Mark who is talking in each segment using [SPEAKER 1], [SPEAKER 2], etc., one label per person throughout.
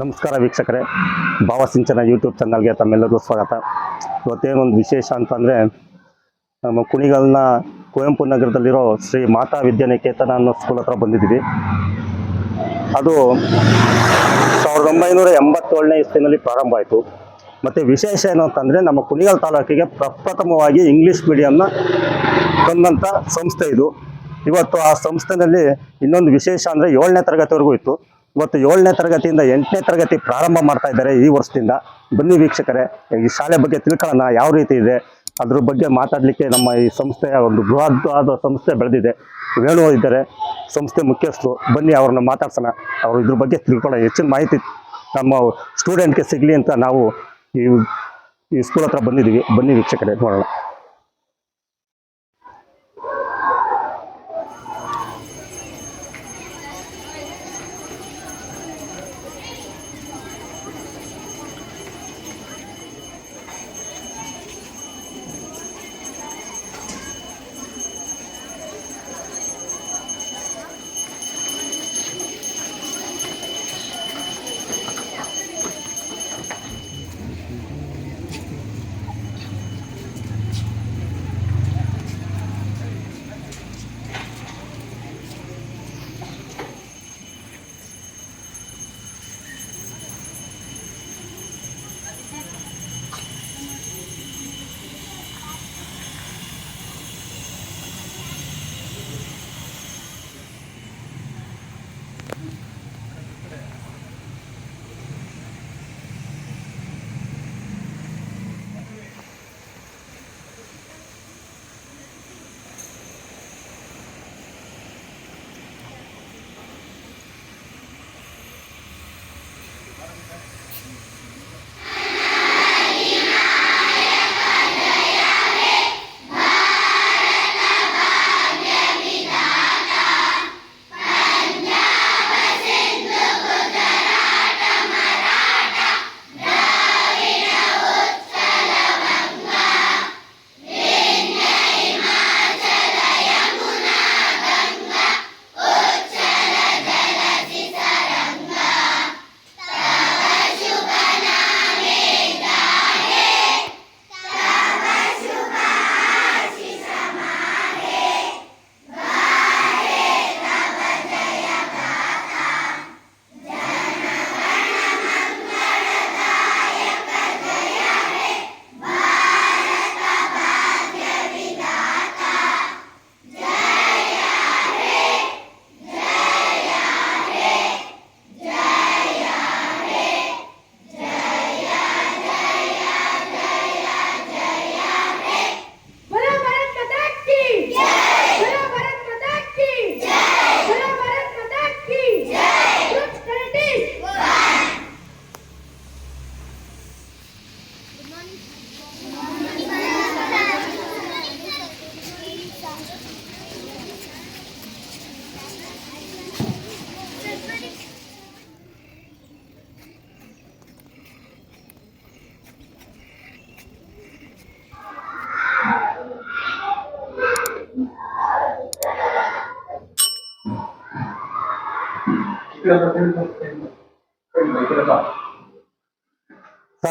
[SPEAKER 1] ನಮಸ್ಕಾರ ವೀಕ್ಷಕರೇ. ಭಾವಸಿಂಚನ ಯೂಟ್ಯೂಬ್ ಚಾನಲ್ಗೆ ತಮ್ಮೆಲ್ಲರಿಗೂ ಸ್ವಾಗತ. ಇವತ್ತೇನೊಂದು ವಿಶೇಷ ಅಂತಂದರೆ, ನಮ್ಮ ಕುಣಿಗಲ್ನ ಕುವೆಂಪು ನಗರದಲ್ಲಿರೋ ಶ್ರೀ ಮಾತಾ ವಿದ್ಯಾನಿಕೇತನ ಅನ್ನೋ ಸ್ಕೂಲ್ ಹತ್ರ ಬಂದಿದ್ದೀವಿ. ಅದು ಸಾವಿರದ ಒಂಬೈನೂರ ಎಂಬತ್ತೇಳನೇ ಇಸ್ವಿನಲ್ಲಿ ಪ್ರಾರಂಭ ಆಯಿತು. ಮತ್ತು ವಿಶೇಷ ಏನು ಅಂತಂದರೆ, ನಮ್ಮ ಕುಣಿಗಲ್ ತಾಲೂಕಿಗೆ ಪ್ರಪ್ರಥಮವಾಗಿ ಇಂಗ್ಲೀಷ್ ಮೀಡಿಯಂನ ತಂದಂಥ ಸಂಸ್ಥೆ ಇದು. ಇವತ್ತು ಆ ಸಂಸ್ಥೆನಲ್ಲಿ ಇನ್ನೊಂದು ವಿಶೇಷ ಅಂದರೆ ಏಳನೇ ತರಗತಿವರೆಗೂ ಇತ್ತು. ಇವತ್ತು ಏಳನೇ ತರಗತಿಯಿಂದ ಎಂಟನೇ ತರಗತಿ ಪ್ರಾರಂಭ ಮಾಡ್ತಾ ಇದ್ದಾರೆ ಈ ವರ್ಷದಿಂದ. ಬನ್ನಿ ವೀಕ್ಷಕರೇ, ಈ ಶಾಲೆ ಬಗ್ಗೆ ತಿಳ್ಕೊಳ್ಳೋಣ, ಯಾವ ರೀತಿ ಇದೆ? ಅದ್ರ ಬಗ್ಗೆ ಮಾತಾಡಲಿಕ್ಕೆ ನಮ್ಮ ಈ ಸಂಸ್ಥೆಯ ಒಂದು ಬೃಹತ್ತಾದ ಸಂಸ್ಥೆ ಬೆಳೆದಿದೆ. ವೇಣು ಇದ್ದಾರೆ ಸಂಸ್ಥೆ ಮುಖ್ಯಸ್ಥರು, ಬನ್ನಿ ಅವ್ರನ್ನ ಮಾತಾಡ್ಸೋಣ. ಅವರು ಇದ್ರ ಬಗ್ಗೆ ತಿಳ್ಕೊಳ್ಳೋಣ. ಹೆಚ್ಚಿನ ಮಾಹಿತಿ ನಮ್ಮ ಸ್ಟೂಡೆಂಟ್ಗೆ ಸಿಗಲಿ ಅಂತ ನಾವು ಈ ಈ ಸ್ಕೂಲ್ ಹತ್ರ ಬಂದಿದ್ದೀವಿ. ಬನ್ನಿ ವೀಕ್ಷಕರೇ, ನೋಡೋಣ.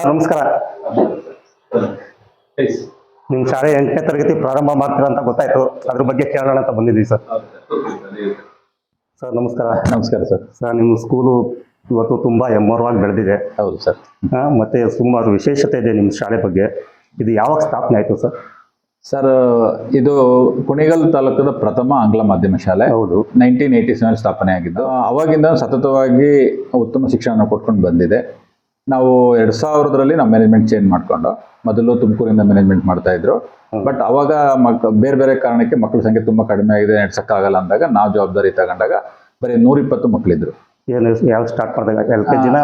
[SPEAKER 1] ನಮಸ್ಕಾರ. ನಿಮ್ ಶಾಲೆ ಎಂಟನೇ ತರಗತಿ ಪ್ರಾರಂಭ ಮಾಡ್ತೀರಾ ಅಂತ ಗೊತ್ತಾಯ್ತು. ಅದ್ರ ಬಗ್ಗೆ ಕೇಳೋಣ ಅಂತ ಬಂದಿದ್ದೀವಿ ಸರ್. ಸರ್ ನಮಸ್ಕಾರ.
[SPEAKER 2] ನಮಸ್ಕಾರ ಸರ್.
[SPEAKER 1] ಸರ್ ನಿಮ್ಮ ಸ್ಕೂಲು ಇವತ್ತು ತುಂಬಾ ಎಮ್ಮರವಾಗಿ ಬೆಳೆದಿದೆ.
[SPEAKER 2] ಹೌದು ಸರ್.
[SPEAKER 1] ಮತ್ತೆ ಸುಮಾರು ವಿಶೇಷತೆ ಇದೆ ನಿಮ್ಮ ಶಾಲೆ ಬಗ್ಗೆ. ಇದು ಯಾವಾಗ ಸ್ಥಾಪನೆ ಆಯಿತು ಸರ್?
[SPEAKER 2] ಸರ್ ಇದು ಕುಣಿಗಲ್ ತಾಲೂಕದ ಪ್ರಥಮ ಆಂಗ್ಲ ಮಾಧ್ಯಮ ಶಾಲೆ.
[SPEAKER 1] ಹೌದು.
[SPEAKER 2] ನೈನ್ಟೀನ್ ಏಯ್ಟಿ ಸೆವೆನ್ ಸ್ಥಾಪನೆ ಆಗಿದ್ದು ಅವಾಗಿಂದ ಸತತವಾಗಿ ಉತ್ತಮ ಶಿಕ್ಷಣ ಕೊಟ್ಕೊಂಡು ಬಂದಿದೆ. ನಾವು ಎರಡ್ ಸಾವಿರದಲ್ಲಿ ನಮ್ಮ ಮ್ಯಾನೇಜ್ಮೆಂಟ್ ಚೇಂಜ್ ಮಾಡ್ಕೊಂಡು ಮೊದಲು ತುಮಕೂರಿಂದ ಮ್ಯಾನೇಜ್ಮೆಂಟ್ ಮಾಡ್ತಾ ಇದ್ರು. ಬಟ್ ಅವಾಗ ಮಕ್ ಬೇರೆ ಬೇರೆ ಕಾರಣಕ್ಕೆ ಮಕ್ಕಳ ಸಂಖ್ಯೆ ತುಂಬಾ ಕಡಿಮೆ ಆಗಿದೆ ನಡ್ಸಕ್ಕಾಗಲ್ಲ ಅಂದಾಗ ನಾವು ಜವಾಬ್ದಾರಿ ತಗೊಂಡಾಗ ಬರೀ ನೂರಿಪ್ಪತ್ತು ಮಕ್ಕಳಿದ್ರು
[SPEAKER 1] ಏನು ಯಾವಾಗ ಸ್ಟಾರ್ಟ್ ಮಾಡಿದಾಗ? ಎಲ್ ಕೆ ಜಿನ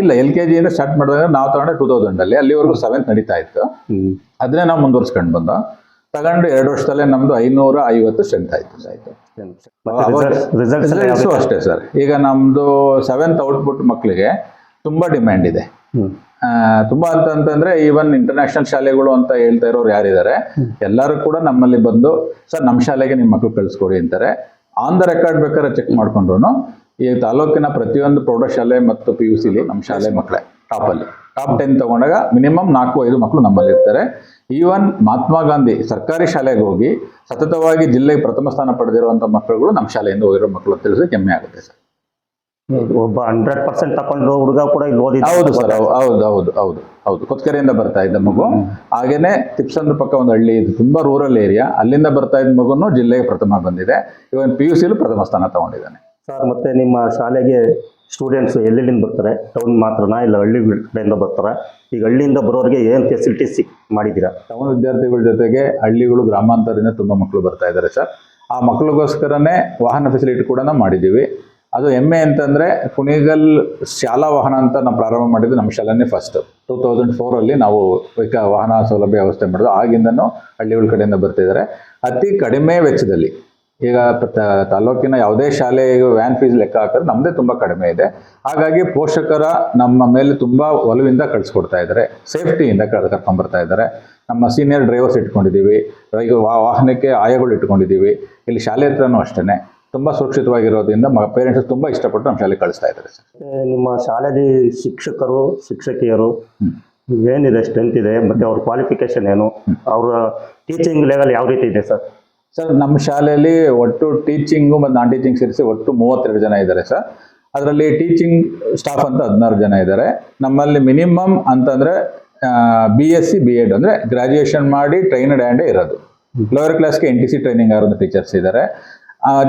[SPEAKER 2] ಇಲ್ಲ ಎಲ್ ಕೆ ಜಿಯಿಂದ ಸ್ಟಾರ್ಟ್ ಮಾಡಿದಾಗ ನಾವು ತಗೊಂಡೆ ಟೂ ತೌಸಂಡ್ ಅಲ್ಲಿ ಅಲ್ಲಿವರೆಗೂ ಸೆವೆಂತ್ ನಡೀತಾ ಇತ್ತು. ಅದನ್ನೇ ನಾವು ಮುಂದುವರ್ಸ್ಕೊಂಡು ಬಂದ ತಗೊಂಡು ಎರಡು ವರ್ಷದಲ್ಲೇ ನಮ್ದು ಐನೂರ ಐವತ್ತು ಸ್ಟ್ರೆಂತ್ ಆಯ್ತು ಆಯ್ತು
[SPEAKER 1] ರಿಸಲ್ಟ್ಸು
[SPEAKER 2] ಅಷ್ಟೇ ಸರ್ ಈಗ ನಮ್ದು ಸೆವೆಂತ್ ಔಟ್ಪುಟ್ ಮಕ್ಕಳಿಗೆ ತುಂಬಾ ಡಿಮ್ಯಾಂಡ್ ಇದೆ. ತುಂಬಾ ಅಂತಂದ್ರೆ ಈವನ್ ಇಂಟರ್ನ್ಯಾಷನಲ್ ಶಾಲೆಗಳು ಅಂತ ಹೇಳ್ತಾ ಇರೋರು ಯಾರಿದ್ದಾರೆ ಎಲ್ಲರೂ ಕೂಡ ನಮ್ಮಲ್ಲಿ ಬಂದು ಸರ್ ನಮ್ಮ ಶಾಲೆಗೆ ನಿಮ್ಮ ಮಕ್ಳು ಕಳಿಸ್ಕೊಡಿ ಅಂತಾರೆ. ಆನ್ ದ ರೆಕಾರ್ಡ್ ಬೇಕಾದ್ರೆ ಚೆಕ್ ಮಾಡ್ಕೊಂಡ್ರು ಈ ತಾಲೂಕಿನ ಪ್ರತಿಯೊಂದು ಪ್ರೌಢಶಾಲೆ ಮತ್ತು ಪಿ ಯು ಸಿಲಿ ನಮ್ಮ ಶಾಲೆ ಮಕ್ಕಳೇ ಟಾಪಲ್ಲಿ ಟಾಪ್ ಟೆನ್ ತಗೊಂಡಾಗ ಮಿನಿಮಮ್ ನಾಲ್ಕು ಐದು ಮಕ್ಕಳು ನಮ್ಮಲ್ಲಿ ಇರ್ತಾರೆ. ಈವನ್ ಮಹಾತ್ಮ ಗಾಂಧಿ ಸರ್ಕಾರಿ ಶಾಲೆಗೆ ಹೋಗಿ ಸತತವಾಗಿ ಜಿಲ್ಲೆಗೆ ಪ್ರಥಮ ಸ್ಥಾನ ಪಡೆದಿರುವಂಥ ಮಕ್ಕಳುಗಳು ನಮ್ಮ ಶಾಲೆಯಿಂದ ಹೋಗಿರೋ ಮಕ್ಕಳು ತಿಳಿಸಿದ್ರೆ ತಿಳಿಸಿ ಹೆಮ್ಮೆ ಆಗುತ್ತೆ ಸರ್
[SPEAKER 1] ಒಬ್ಬ ಹಂಡ್ರೆಡ್ ಪರ್ಸೆಂಟ್ ತಗೊಂಡು ಹುಡುಗ ಕೂಡ ಇಲ್ಲಿ ಓದಿದ
[SPEAKER 2] ಹೌದು ಸರ್ ಹೌದು ಹೌದು ಹೌದು ಹೌದು. ಕೊತ್ಕರೆಯಿಂದ ಬರ್ತಾ ಇದ್ದ ಮಗು. ಹಾಗೇನೆ ತಿಪ್ಸಂದ್ರ ಪಕ್ಕ ಒಂದು ಹಳ್ಳಿ ಇದು ತುಂಬಾ ರೂರಲ್ ಏರಿಯಾ ಅಲ್ಲಿಂದ ಬರ್ತಾ ಇದ್ದ ಮಗುನು ಜಿಲ್ಲೆಗೆ ಪ್ರಥಮ ಬಂದಿದೆ. ಇವನ್ ಪಿ ಯು ಸಿಲು ಪ್ರಥಮ ಸ್ಥಾನ ತಗೊಂಡಿದ್ದಾನೆ.
[SPEAKER 1] ಸರ್, ಮತ್ತೆ ನಿಮ್ಮ ಶಾಲೆಗೆ ಸ್ಟೂಡೆಂಟ್ಸ್ ಎಲ್ಲೆಲ್ಲಿಂದ ಬರ್ತಾರೆ? ಟೌನ್ ಮಾತ್ರನಾ ಇಲ್ಲ ಹಳ್ಳಿ ಕಡೆಯಿಂದ ಬರ್ತಾರೆ? ಈಗ ಹಳ್ಳಿಯಿಂದ ಬರೋರಿಗೆ ಏನು ಫೆಸಿಲಿಟೀಸ್ ಮಾಡಿದ್ದೀರಾ
[SPEAKER 2] ಟೌನ್ ವಿದ್ಯಾರ್ಥಿಗಳ ಜೊತೆಗೆ ಹಳ್ಳಿಗಳು ಗ್ರಾಮಾಂತರದಿಂದ ತುಂಬ ಮಕ್ಕಳು ಬರ್ತಾ ಇದ್ದಾರೆ ಸರ್. ಆ ಮಕ್ಕಳಿಗೋಸ್ಕರನೇ ವಾಹನ ಫೆಸಿಲಿಟಿ ಕೂಡ ಮಾಡಿದ್ದೀವಿ. ಅದು ಹೆಮ್ಮೆ ಅಂತಂದರೆ ಕುಣಿಗಲ್ ಶಾಲಾ ವಾಹನ ಅಂತ ನಾವು ಪ್ರಾರಂಭ ಮಾಡಿದ್ದು ನಮ್ಮ ಶಾಲೆನೇ ಫಸ್ಟ್ ಟೂ ತೌಸಂಡ್ ಫೋರಲ್ಲಿ ನಾವು ವಾಹನ ಸೌಲಭ್ಯ ವ್ಯವಸ್ಥೆ ಮಾಡೋದು ಆಗಿಂದನೂ ಹಳ್ಳಿಗಳ ಕಡೆಯಿಂದ ಬರ್ತಿದ್ದಾರೆ. ಅತಿ ಕಡಿಮೆ ವೆಚ್ಚದಲ್ಲಿ ಈಗ ತಾಲೂಕಿನ ಯಾವುದೇ ಶಾಲೆ ವ್ಯಾನ್ ಫೀಸ್ ಲೆಕ್ಕ ಹಾಕಿದ್ರೆ ನಮ್ಮದೇ ತುಂಬ ಕಡಿಮೆ ಇದೆ. ಹಾಗಾಗಿ ಪೋಷಕರ ನಮ್ಮ ಮೇಲೆ ತುಂಬ ಒಲವಿಂದ ಕಳಿಸ್ಕೊಡ್ತಾ ಇದ್ದಾರೆ. ಸೇಫ್ಟಿಯಿಂದ ಕರ್ಕೊಂಡ್ಬರ್ತಾ ಇದ್ದಾರೆ. ನಮ್ಮ ಸೀನಿಯರ್ ಡ್ರೈವರ್ಸ್ ಇಟ್ಕೊಂಡಿದ್ದೀವಿ. ಈಗ ವಾಹನಕ್ಕೆ ಆಯಗಳು ಇಟ್ಕೊಂಡಿದ್ದೀವಿ. ಇಲ್ಲಿ ಶಾಲೆ ಹತ್ರನೂ ಅಷ್ಟೇ ತುಂಬ ಸುರಕ್ಷಿತವಾಗಿರೋದ್ರಿಂದ ಮ ಪೇರೆಂಟ್ಸ್ ತುಂಬ ಇಷ್ಟಪಟ್ಟು ನಮ್ಮ ಶಾಲೆಗೆ ಕಳಿಸ್ತಾ ಇದ್ದಾರೆ ಸರ್.
[SPEAKER 1] ನಿಮ್ಮ ಶಾಲೆಯಲ್ಲಿ ಶಿಕ್ಷಕರು ಶಿಕ್ಷಕಿಯರು. ಏನಿದೆ ಸ್ಟ್ರೆಂತ್ ಇದೆ ಮತ್ತೆ ಅವ್ರ ಕ್ವಾಲಿಫಿಕೇಶನ್ ಏನು? ಅವರ ಟೀಚಿಂಗ್ ಲೆವೆಲ್ ಯಾವ ರೀತಿ ಇದೆ ಸರ್?
[SPEAKER 2] ಸರ್ ನಮ್ಮ ಶಾಲೆಯಲ್ಲಿ ಒಟ್ಟು ಟೀಚಿಂಗು ಮತ್ತು ನಾನ್ ಟೀಚಿಂಗ್ ಸೇರಿಸಿ ಒಟ್ಟು ಮೂವತ್ತೆರಡು ಜನ ಇದ್ದಾರೆ ಸರ್ ಅದರಲ್ಲಿ ಟೀಚಿಂಗ್ ಸ್ಟಾಫ್ ಅಂತ ಹದಿನಾರು ಜನ ಇದ್ದಾರೆ. ನಮ್ಮಲ್ಲಿ ಮಿನಿಮಮ್ ಅಂತಂದರೆ B S C B Ed ಅಂದರೆ ಗ್ರಾಜುಯೇಷನ್ ಮಾಡಿ ಟ್ರೈನಡ್ ಆ್ಯಂಡೇ ಇರೋದು. ಲೋಯರ್ ಕ್ಲಾಸ್ಗೆ ಎನ್ ಟಿ ಸಿ ಟ್ರೈನಿಂಗ್ ಆಗಿರೋ ಟೀಚರ್ಸ್ ಇದ್ದಾರೆ.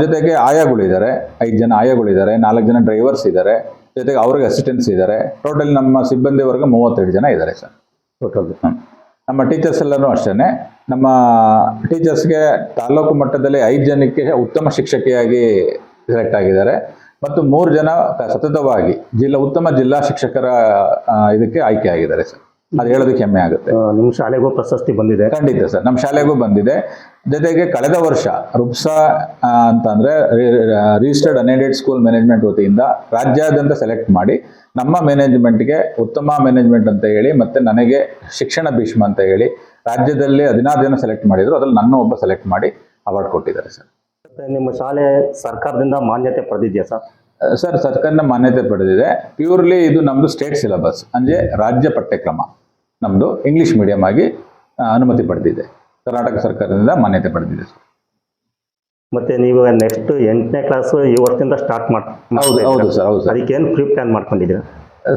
[SPEAKER 2] ಜೊತೆಗೆ ಆಯಾಗಳಿದ್ದಾರೆ ಐದು ಜನ ಆಯಾಗಳಿದ್ದಾರೆ ನಾಲ್ಕು ಜನ ಡ್ರೈವರ್ಸ್ ಇದ್ದಾರೆ. ಜೊತೆಗೆ ಅವ್ರಿಗೆ ಅಸಿಸ್ಟೆನ್ಸ್ ಇದ್ದಾರೆ. ಟೋಟಲ್ ನಮ್ಮ ಸಿಬ್ಬಂದಿ ವರ್ಗ ಮೂವತ್ತೆರಡು ಜನ ಇದ್ದಾರೆ ಸರ್
[SPEAKER 1] ಟೋಟಲ್
[SPEAKER 2] ಹ್ಮ್. ನಮ್ಮ ಟೀಚರ್ಸ್ ಎಲ್ಲರೂ ಅಷ್ಟೇ ನಮ್ಮ ಟೀಚರ್ಸ್ಗೆ ತಾಲೂಕು ಮಟ್ಟದಲ್ಲಿ ಐದು ಜನಕ್ಕೆ ಉತ್ತಮ ಶಿಕ್ಷಕಿಯಾಗಿ ಸೆಲೆಕ್ಟ್ ಆಗಿದ್ದಾರೆ. ಮತ್ತು ಮೂರು ಜನ ಸತತವಾಗಿ ಜಿಲ್ಲಾ, ಉತ್ತಮ ಜಿಲ್ಲಾ ಶಿಕ್ಷಕರ ಇದಕ್ಕೆ ಆಯ್ಕೆ ಆಗಿದ್ದಾರೆ ಸರ್. ಅದು ಹೇಳೋದಕ್ಕೆ ಹೆಮ್ಮೆ ಆಗುತ್ತೆ.
[SPEAKER 1] ನಿಮ್ಮ ಶಾಲೆಗೂ ಪ್ರಶಸ್ತಿ ಬಂದಿದೆ.
[SPEAKER 2] ಖಂಡಿತ ಸರ್ ನಮ್ಮ ಶಾಲೆಗೂ ಬಂದಿದೆ. ಜೊತೆಗೆ ಕಳೆದ ವರ್ಷ ರುಪ್ಸಾ ಅಂತಂದ್ರೆ ರಿಜಿಸ್ಟರ್ಡ್ ಅನ್ಎಡೆಡ್ ಸ್ಕೂಲ್ ಮ್ಯಾನೇಜ್ಮೆಂಟ್ ವತಿಯಿಂದ ರಾಜ್ಯಾದ್ಯಂತ ಸೆಲೆಕ್ಟ್ ಮಾಡಿ ನಮ್ಮ ಮ್ಯಾನೇಜ್ಮೆಂಟ್ಗೆ ಉತ್ತಮ ಮ್ಯಾನೇಜ್ಮೆಂಟ್ ಅಂತ ಹೇಳಿ ಮತ್ತೆ ನನಗೆ ಶಿಕ್ಷಣ ಭೀಷ್ಮ ಅಂತ ಹೇಳಿ ರಾಜ್ಯದಲ್ಲಿ ಹದಿನಾರು ಜನ ಸೆಲೆಕ್ಟ್ ಮಾಡಿದ್ರು. ಅದ್ರಲ್ಲಿ ನನ್ನ ಒಬ್ಬ ಸೆಲೆಕ್ಟ್ ಮಾಡಿ ಅವಾರ್ಡ್ ಕೊಟ್ಟಿದ್ದಾರೆ ಸರ್.
[SPEAKER 1] ನಿಮ್ಮ ಶಾಲೆ ಸರ್ಕಾರದಿಂದ ಮಾನ್ಯತೆ ಪಡೆದಿದೆಯಾ ಸರ್?
[SPEAKER 2] ಸರ್ ಸರ್ಕಾರನ ಮಾನ್ಯತೆ ಪಡೆದಿದೆ. ಪ್ಯೂರ್ಲಿ ಇದು ನಮ್ಮದು ಸ್ಟೇಟ್ ಸಿಲೆಬಸ್ ಅಂದರೆ ರಾಜ್ಯ ಪಠ್ಯಕ್ರಮ. ನಮ್ಮದು ಇಂಗ್ಲೀಷ್ ಮೀಡಿಯಂ ಆಗಿ ಅನುಮತಿ ಪಡೆದಿದೆ. ಕರ್ನಾಟಕ ಸರ್ಕಾರದಿಂದ ಮಾನ್ಯತೆ ಪಡೆದಿದೆ ಸರ್.
[SPEAKER 1] ಮತ್ತೆ ನೀವು ನೆಕ್ಸ್ಟ್ ಎಂಟನೇ ಕ್ಲಾಸ್ ಈ ವರ್ಷದಿಂದ ಸ್ಟಾರ್ಟ್ ಮಾಡಿ
[SPEAKER 2] ಹೌದು ಹೌದು ಸರ್ ಹೌದು ಸರ್.
[SPEAKER 1] ಅದಕ್ಕೆ ಏನು ಪ್ರೀ ಪ್ಲಾನ್ ಮಾಡ್ಕೊಂಡಿದ್ದೀರಾ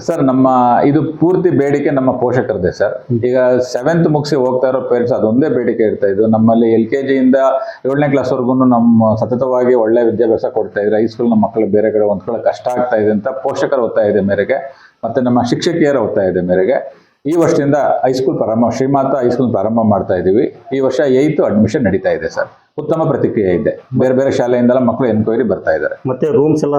[SPEAKER 2] ಸರ್ ನಮ್ಮ ಇದು ಪೂರ್ತಿ ಬೇಡಿಕೆ ನಮ್ಮ ಪೋಷಕರದೇ ಸರ್. ಈಗ ಸೆವೆಂತ್ ಮುಗಿಸಿ ಹೋಗ್ತಾ ಇರೋ ಪೇರೆಂಟ್ಸ್ ಅದೊಂದೇ ಬೇಡಿಕೆ ಇರ್ತಾ ಇದ್ದು ನಮ್ಮಲ್ಲಿ ಎಲ್ ಕೆ ಜಿಯಿಂದ ಏಳನೇ ಕ್ಲಾಸ್ವರೆಗೂ ನಮ್ಮ ಸತತವಾಗಿ ಒಳ್ಳೆ ವಿದ್ಯಾಭ್ಯಾಸ ಕೊಡ್ತಾ ಇದ್ರೆ ಹೈಸ್ಕೂಲ್ನ ಮಕ್ಕಳು ಬೇರೆ ಕಡೆ ಹೊಂದ್ಕೊಳ್ಳೋಕೆ ಕಷ್ಟ ಆಗ್ತಾ ಇದೆ ಅಂತ ಪೋಷಕರ ಒತ್ತಾಯ ಇದೆ ಮೇರೆಗೆ. ಮತ್ತೆ ನಮ್ಮ ಶಿಕ್ಷಕಿಯರ ಒತ್ತಾಯ ಇದೆ ಮೇರೆಗೆ. ಈ ವರ್ಷದಿಂದ ಹೈಸ್ಕೂಲ್ ಪ್ರಾರಂಭ ಶ್ರೀಮಾತ ಹೈಸ್ಕೂಲ್ ಪ್ರಾರಂಭ ಮಾಡ್ತಾ ಇದ್ದೀವಿ. ಈ ವರ್ಷ ಏಯ್ತು ಅಡ್ಮಿಷನ್ ನಡೀತಾ ಇದೆ ಸರ್. ಉತ್ತಮ ಪ್ರತಿಕ್ರಿಯೆ ಇದೆ. ಬೇರೆ ಬೇರೆ ಶಾಲೆಯಿಂದೆಲ್ಲ ಮಕ್ಕಳು ಎನ್ಕ್ವೈರಿ ಬರ್ತಾ ಇದ್ದಾರೆ.
[SPEAKER 1] ಮತ್ತೆ ರೂಮ್ಸ್ ಎಲ್ಲ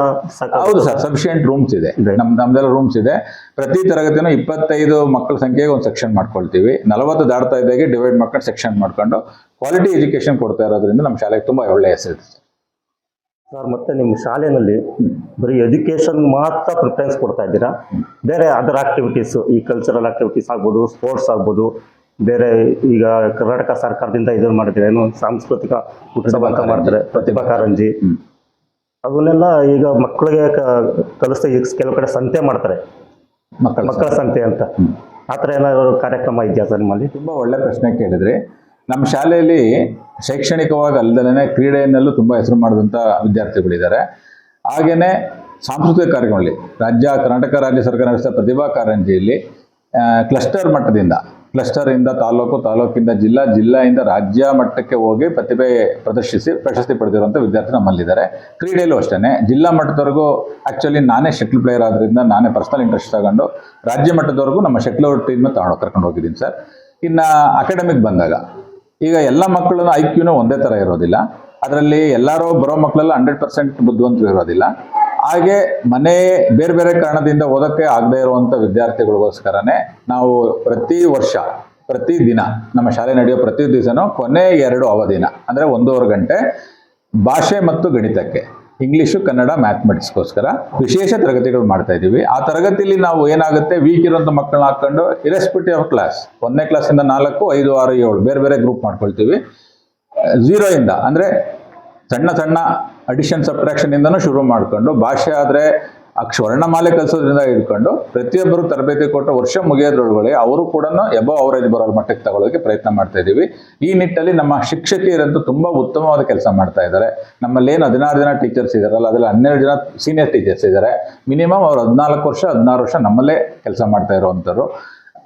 [SPEAKER 2] ಹೌದು ಸರ್ ಸಫಿಷಿಯಂಟ್ ರೂಮ್ಸ್ ಇದೆ. ನಮ್ ನಮ್ದೆಲ್ಲ ರೂಮ್ಸ್ ಇದೆ. ಪ್ರತಿ ತರಗತಿನೂ ಇಪ್ಪತ್ತೈದು ಮಕ್ಕಳ ಸಂಖ್ಯೆಗೆ ಒಂದು ಸೆಕ್ಷನ್ ಮಾಡ್ಕೊಳ್ತೀವಿ. ನಲವತ್ತು ದಾಟ್ತಾ ಇದ್ದಾಗೆ ಡಿವೈಡ್ ಮಾಡ್ಕೊಂಡು ಸೆಕ್ಷನ್ ಮಾಡ್ಕೊಂಡು ಕ್ವಾಲಿಟಿ ಎಜುಕೇಶನ್ ಕೊಡ್ತಾ ಇರೋದ್ರಿಂದ ನಮ್ಮ ಶಾಲೆಗೆ ತುಂಬಾ ಒಳ್ಳೆಯ ಹೆಸರಿದೆ
[SPEAKER 1] ಸರ್ ಮತ್ತೆ ನಿಮ್ಮ ಶಾಲೆಯಲ್ಲಿ ಬರೀ ಎಜುಕೇಶನ್ ಮಾತ್ರ ಪ್ರಿಫರೆನ್ಸ್ ಕೊಡ್ತಾ ಇದ್ದೀರಾ? ಬೇರೆ ಅದರ್ ಆಕ್ಟಿವಿಟೀಸ್ ಈ ಕಲ್ಚರಲ್ ಆಕ್ಟಿವಿಟೀಸ್ ಆಗ್ಬೋದು ಸ್ಪೋರ್ಟ್ಸ್ ಆಗ್ಬೋದು ಬೇರೆ ಈಗ ಕರ್ನಾಟಕ ಸರ್ಕಾರದಿಂದ ಇದನ್ನ ಮಾಡಿದ್ರೆ ಏನು ಸಾಂಸ್ಕೃತಿಕ ಉತ್ಸವ ಅಂತ ಮಾಡ್ತಾರೆ ಪ್ರತಿಭಾ ಕಾರಂಜಿ. ಅದನ್ನೆಲ್ಲ ಈಗ ಮಕ್ಕಳಿಗೆ ಕಲಿಸ್ತಾ ಈಗ ಕೆಲವು ಕಡೆ ಸಂತೆ ಮಾಡ್ತಾರೆ.
[SPEAKER 2] ಮಕ್ಕಳ
[SPEAKER 1] ಮಕ್ಕಳ ಸಂತೆ. ಅಂತ. ಆ ಥರ ಏನಾದರೂ ಕಾರ್ಯಕ್ರಮ ಇದೆಯಾ ಸರ್ ನಿಮ್ಮಲ್ಲಿ?
[SPEAKER 2] ತುಂಬ ಒಳ್ಳೆ ಪ್ರಶ್ನೆ ಕೇಳಿದ್ರಿ. ನಮ್ಮ ಶಾಲೆಯಲ್ಲಿ ಶೈಕ್ಷಣಿಕವಾಗಿ ಅಲ್ಲದೇ ಕ್ರೀಡೆಯನ್ನಲ್ಲೂ ತುಂಬ ಹೆಸರು ಮಾಡಿದಂಥ ವಿದ್ಯಾರ್ಥಿಗಳಿದ್ದಾರೆ. ಹಾಗೆಯೇ ಸಾಂಸ್ಕೃತಿಕ ಕಾರ್ಯಕ್ರಮಗಳಲ್ಲಿ ರಾಜ್ಯ, ಕರ್ನಾಟಕ ರಾಜ್ಯ ಸರ್ಕಾರ ನಡೆಸಿದ ಪ್ರತಿಭಾ ಕಾರಂಜಿಯಲ್ಲಿ ಕ್ಲಸ್ಟರ್ ಮಟ್ಟದಿಂದ ಕ್ಲಸ್ಟರಿಂದ ತಾಲೂಕು, ತಾಲೂಕಿಂದ ಜಿಲ್ಲಾ ಜಿಲ್ಲೆಯಿಂದ ರಾಜ್ಯ ಮಟ್ಟಕ್ಕೆ ಹೋಗಿ ಪ್ರತಿಭೆ ಪ್ರದರ್ಶಿಸಿ, ಪ್ರಶಸ್ತಿ ಪಡೆದಿರುವಂಥ ವಿದ್ಯಾರ್ಥಿ ನಮ್ಮಲ್ಲಿದ್ದಾರೆ. ಕ್ರೀಡೆಯಲ್ಲೂ ಅಷ್ಟೇ ಜಿಲ್ಲಾ ಮಟ್ಟದವರೆಗೂ ಆ್ಯಕ್ಚುಲಿ ನಾನೇ ಶಟ್ಲ್ ಪ್ಲೇಯರ್ ಆದ್ದರಿಂದ ನಾನೇ ಪರ್ಸನಲ್ ಇಂಟ್ರೆಸ್ಟ್ ತಗೊಂಡು ರಾಜ್ಯ ಮಟ್ಟದವರೆಗೂ ನಮ್ಮ ಶಟ್ಲ್ ಟೀಮ್ನ ತಗೊಂಡು ಕರ್ಕೊಂಡು ಹೋಗಿದ್ದೀನಿ ಸರ್. ಇನ್ನು ಅಕಾಡೆಮಿಕ್ ಬಂದಾಗ ಈಗ ಎಲ್ಲ ಮಕ್ಕಳನ್ನ ಐ ಕ್ಯೂನು ಒಂದೇ ಥರ ಇರೋದಿಲ್ಲ. ಅದರಲ್ಲಿ ಎಲ್ಲರೂ ಬರೋ ಮಕ್ಕಳೆಲ್ಲ ಹಂಡ್ರೆಡ್ ಪರ್ಸೆಂಟ್ ಬುದ್ಧಿವಂತರು ಇರೋದಿಲ್ಲ. ಹಾಗೆ ಮನೆ ಬೇರೆ ಬೇರೆ ಕಾರಣದಿಂದ ಓದಕ್ಕೆ ಆಗದೆ ಇರುವಂಥ ವಿದ್ಯಾರ್ಥಿಗಳಿಗೋಸ್ಕರನೇ ನಾವು ಪ್ರತಿ ವರ್ಷ, ಪ್ರತಿ ದಿನ, ನಮ್ಮ ಶಾಲೆ ನಡೆಯೋ ಪ್ರತಿ ದಿವಸನೂ ಕೊನೆ ಎರಡು ಅವಧಿನ, ಅಂದರೆ ಒಂದೂವರೆ ಗಂಟೆ ಭಾಷೆ ಮತ್ತು ಗಣಿತಕ್ಕೆ. ಇಂಗ್ಲೀಷು ಕನ್ನಡ, ಮ್ಯಾಥಮೆಟಿಕ್ಸ್ಗೋಸ್ಕರ ವಿಶೇಷ ತರಗತಿಗಳು ಮಾಡ್ತಾ ಇದ್ದೀವಿ. ಆ ತರಗತಿಯಲ್ಲಿ ನಾವು ಏನಾಗುತ್ತೆ? ವೀಕ್ ಇರುವಂಥ ಮಕ್ಕಳನ್ನ ಹಾಕೊಂಡು ಇರೆಸ್ಪೆಕ್ಟಿವ್ ಆಫ್ ಕ್ಲಾಸ್ ಒಂದನೇ ಕ್ಲಾಸಿಂದ ನಾಲ್ಕು, ಐದು, ಆರು, ಏಳು ಬೇರೆ ಬೇರೆ ಗ್ರೂಪ್ ಮಾಡ್ಕೊಳ್ತೀವಿ. ಝೀರೋ ಇಂದ ಅಂದರೆ ಸಣ್ಣ ಸಣ್ಣ ಅಡಿಷನ್ ಸಬ್ಟ್ರಾಕ್ಷನ್ ಇಂದನೂ ಶುರು ಮಾಡಿಕೊಂಡು ಭಾಷೆ ಆದ್ರೆ ಅಕ್ಷ ವರ್ಣಮಾಲೆ ಕಲಿಸೋದ್ರಿಂದ ಹಿಡ್ಕೊಂಡು ಪ್ರತಿಯೊಬ್ಬರು ತರಬೇತಿ ಕೊಟ್ಟು ವರ್ಷ ಮುಗಿಯೋದ್ರೊಳಗಡೆ ಅವರು ಕೂಡ ಎಬೋ ಅವರೇಜ್ ಬರೋ ಮಟ್ಟಕ್ಕೆ ತಗೊಳ್ಳೋಕೆ ಪ್ರಯತ್ನ ಮಾಡ್ತಾ ಇದ್ದೀವಿ. ಈ ನಿಟ್ಟಲ್ಲಿ ನಮ್ಮ ಶಿಕ್ಷಕಿಯರಂತೂ ತುಂಬಾ ಉತ್ತಮವಾದ ಕೆಲಸ ಮಾಡ್ತಾ ಇದ್ದಾರೆ. ನಮ್ಮಲ್ಲಿ ಏನು ಹದಿನಾರು ಜನ ಟೀಚರ್ಸ್ ಇದಾರಲ್ಲ, ಅದರಲ್ಲಿ ಹನ್ನೆರಡು ಜನ ಸೀನಿಯರ್ ಟೀಚರ್ಸ್ ಇದ್ದಾರೆ ಮಿನಿಮಮ್ ಅವ್ರು ಹದಿನಾಲ್ಕು ವರ್ಷ, ಹದಿನಾರು ವರ್ಷ ನಮ್ಮಲ್ಲೇ ಕೆಲಸ ಮಾಡ್ತಾ ಇರುವಂಥವ್ರು.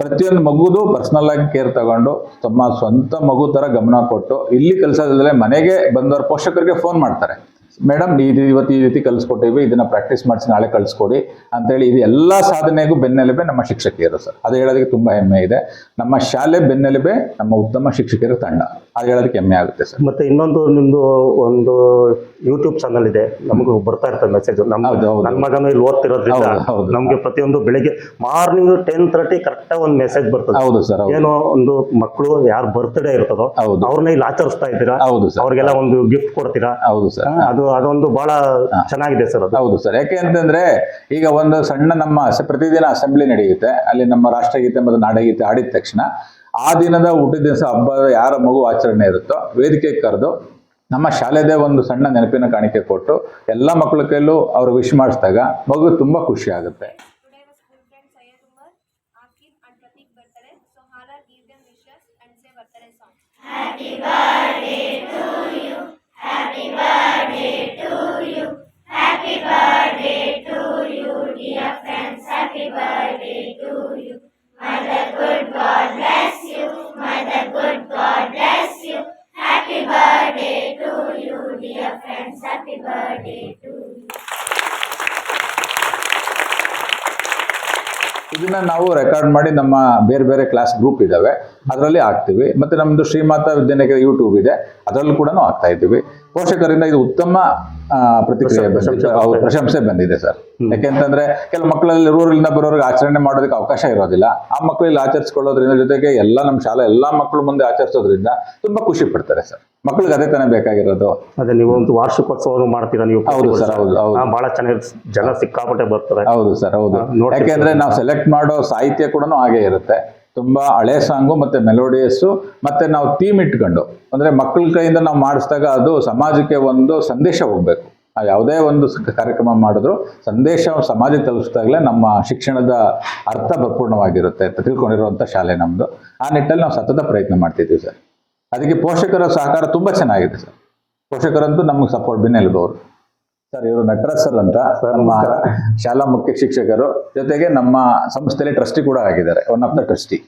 [SPEAKER 2] ಪ್ರತಿಯೊಂದು ಮಗುದು ಪರ್ಸನಲ್ ಆಗಿ ಕೇರ್ ತಗೊಂಡು ತಮ್ಮ ಸ್ವಂತ ಮಗು ತರ ಗಮನ ಕೊಟ್ಟು ಇಲ್ಲಿ ಕೆಲಸದಲ್ಲೇ ಮನೆಗೆ ಬಂದವರು ಪೋಷಕರಿಗೆ ಫೋನ್ ಮಾಡ್ತಾರೆ. ಮೇಡಮ್ ಇದು ಇವತ್ತು ಈ ರೀತಿ ಕಲಿಸ್ಕೊಟ್ಟಿವಿ ಇದನ್ನ ಪ್ರಾಕ್ಟೀಸ್ ಮಾಡಿಸಿ ನಾಳೆ ಕಳಿಸ್ಕೊಡಿ ಅಂತೇಳಿ ಇದು ಎಲ್ಲ ಸಾಧನೆಗೂ ಬೆನ್ನೆಲುಬೆ ನಮ್ಮ ಶಿಕ್ಷಕಿಯರು ಸರ್. ಅದು ಹೇಳೋದಕ್ಕೆ ತುಂಬಾ ಹೆಮ್ಮೆ ಇದೆ. ನಮ್ಮ ಶಾಲೆ ಬೆನ್ನೆಲುಬೆ ನಮ್ಮ ಉತ್ತಮ ಶಿಕ್ಷಕಿಯರ ತಂಡ. ಅದು ಹೇಳೋದಕ್ಕೆ ಹೆಮ್ಮೆ ಆಗುತ್ತೆ ಸರ್.
[SPEAKER 1] ಮತ್ತೆ ಇನ್ನೊಂದು ನಿಮ್ದು ಒಂದು ಯೂಟ್ಯೂಬ್ ಚಾನಲ್ ಇದೆ. ನಮಗೂ ಬರ್ತಾ ಇರ್ತದೆ ಮೆಸೇಜ್ ನಮ್ಮ. ನನ್ನ ಮಗನು ಇಲ್ಲಿ ಓದ್ತಿರೋದ್ರಿಂದ. ನಮ್ಗೆ ಪ್ರತಿಯೊಂದು ಬೆಳಿಗ್ಗೆ ಮಾರ್ನಿಂಗ್ ಟೆನ್ ತರ್ಟಿ ಕರೆಕ್ಟ್ ಒಂದು ಮೆಸೇಜ್ ಬರ್ತದೆ.
[SPEAKER 2] ಹೌದು ಸರ್
[SPEAKER 1] ಏನೋ ಒಂದು ಮಕ್ಕಳು ಯಾರು ಬರ್ತ್ಡೇ ಇರ್ತದೋ. ಅವ್ರನ್ನ ಇಲ್ಲಿ ಆಚರಿಸ್ತಾ ಇದ್ದೀರಾ?
[SPEAKER 2] ಹೌದು ಸರ್.
[SPEAKER 1] ಅವ್ರಿಗೆಲ್ಲ ಒಂದು ಗಿಫ್ಟ್ ಕೊಡ್ತೀರಾ?
[SPEAKER 2] ಹೌದು ಸರ್.
[SPEAKER 1] ಅದು ಅದೊಂದು ಬಹಳ ಚೆನ್ನಾಗಿದೆ ಸರ್ ಅದು.
[SPEAKER 2] ಹೌದು ಸರ್. ಯಾಕೆ ಅಂತಂದ್ರೆ ಈಗ ಒಂದು ಸಣ್ಣ ನಮ್ಮ ಪ್ರತಿದಿನ ಅಸೆಂಬ್ಲಿ ನಡೆಯುತ್ತೆ. ಅಲ್ಲಿ ನಮ್ಮ ರಾಷ್ಟ್ರಗೀತೆ ಮತ್ತು ನಾಡಗೀತೆ ಆಡಿದ ತಕ್ಷಣ ಆ ದಿನದ ಹುಟ್ಟಿದ ದಿವಸ ಹಬ್ಬ ಯಾರ ಮಗು ಆಚರಣೆ ಇರುತ್ತೋ ವೇದಿಕೆ ಕರೆದು ನಮ್ಮ ಶಾಲೆದೇ ಒಂದು ಸಣ್ಣ ನೆನಪಿನ ಕಾಣಿಕೆ ಕೊಟ್ಟು ಎಲ್ಲ ಮಕ್ಕಳ ಕೈಲೂ ಅವ್ರು ವಿಶ್ ಮಾಡಿಸಿದಾಗ ಮಗು ತುಂಬ ಖುಷಿ ಆಗುತ್ತೆ. ಇದನ್ನ ನಾವು ರೆಕಾರ್ಡ್ ಮಾಡಿ ನಮ್ಮ ಬೇರೆ ಬೇರೆ ಕ್ಲಾಸ್ ಗ್ರೂಪ್ ಇದಾವೆ. ಅದರಲ್ಲಿ ಹಾಕ್ತಿವಿ. ಮತ್ತೆ ನಮ್ದು ಶ್ರೀಮಾತ ವಿದ್ಯಾನಗರ ಯೂಟ್ಯೂಬ್ ಇದೆ. ಅದರಲ್ಲೂ ಕೂಡ ಹಾಕ್ತಾ ಇದ್ದೀವಿ. ಪೋಷಕರಿಂದ ಇದು ಉತ್ತಮ ಪ್ರತಿಕ್ರಿಯೆ
[SPEAKER 1] ಪ್ರಶಂಸೆ
[SPEAKER 2] ಬಂದಿದೆ. ಪ್ರಶಂಸೆ ಬಂದಿದೆ ಸರ್. ಯಾಕೆಂತಂದ್ರೆ ಕೆಲವು ಮಕ್ಕಳಲ್ಲಿ ರೂರಲ್ ಬರೋರಿಗೆ ಆಚರಣೆ ಮಾಡೋದಕ್ಕೆ ಅವಕಾಶ ಇರೋದಿಲ್ಲ. ಆ ಮಕ್ಕಳಲ್ಲಿ ಆಚರಿಸ್ಕೊಳ್ಳೋದ್ರಿಂದ ಜೊತೆಗೆ ಎಲ್ಲ ನಮ್ಮ ಶಾಲೆ ಎಲ್ಲಾ ಮಕ್ಕಳು ಮುಂದೆ ಆಚರಿಸೋದ್ರಿಂದ ತುಂಬಾ ಖುಷಿ ಪಡ್ತಾರೆ ಸರ್. ಮಕ್ಕಳಿಗೆ ಅದೇ ತಾನೇ ಬೇಕಾಗಿರೋದು.
[SPEAKER 1] ಅದೇ ನೀವು ಒಂದು ವಾರ್ಷಿಕೋತ್ಸವ ಮಾಡ್ತೀರಾ ನೀವು
[SPEAKER 2] ಹೌದು ಸರ್, ಹೌದು, ಹೌದು.
[SPEAKER 1] ಬಹಳ ಚೆನ್ನಾಗಿ ಜನ ಸಿಕ್ಕಾಪಟ್ಟೆ ಬರ್ತಾರೆ
[SPEAKER 2] ಹೌದು ಸರ್ ಹೌದು. ಯಾಕೆಂದ್ರೆ ನಾವು ಸೆಲೆಕ್ಟ್ ಮಾಡೋ ಸಾಹಿತ್ಯ ಕೂಡ ಹಾಗೆ ಇರುತ್ತೆ. ತುಂಬಾ ಹಳೆ ಸಾಂಗು ಮತ್ತೆ ಮೆಲೋಡಿಯಸ್ಸು ಮತ್ತೆ ನಾವು ಥೀಮ್ ಇಟ್ಕೊಂಡು. ಅಂದ್ರೆ ಮಕ್ಕಳ ಕೈಯಿಂದ ನಾವು ಮಾಡಿಸಿದಾಗ ಅದು ಸಮಾಜಕ್ಕೆ ಒಂದು ಸಂದೇಶ ಹೋಗ್ಬೇಕು. ನಾವು ಯಾವುದೇ ಒಂದು ಕಾರ್ಯಕ್ರಮ ಮಾಡಿದ್ರು ಸಂದೇಶ ಸಮಾಜಕ್ಕೆ ತಲುಪಿಸಿದಾಗಲೇ ನಮ್ಮ ಶಿಕ್ಷಣದ ಅರ್ಥ ಪರಿಪೂರ್ಣವಾಗಿರುತ್ತೆ ಅಂತ ತಿಳ್ಕೊಂಡಿರುವಂಥ ಶಾಲೆ ನಮ್ಮದು ಆ ನಿಟ್ಟಲ್ಲಿ ನಾವು ಸತತ ಪ್ರಯತ್ನ ಮಾಡ್ತಿದ್ದೀವಿ ಸರ್. ಅದಕ್ಕೆ ಪೋಷಕರ ಸಹಕಾರ ತುಂಬಾ ಚೆನ್ನಾಗಿದೆ ಸರ್. ಪೋಷಕರಂತೂ ನಮಗೆ ಸಪೋರ್ಟ್ ಬೆನ್ನೆಲುಬವರು ಸರ್ ಇವರು ನಟರಾಜ್ ಸರ್ ಅಂತ ನಮ್ಮ ಶಾಲಾ ಮುಖ್ಯ ಶಿಕ್ಷಕರು. ಜೊತೆಗೆ ನಮ್ಮ ಸಂಸ್ಥೆಯಲ್ಲಿ ಟ್ರಸ್ಟಿ ಕೂಡ ಆಗಿದ್ದಾರೆ ಒನ್ ಆಫ್ ದ ಟ್ರಸ್ಟಿ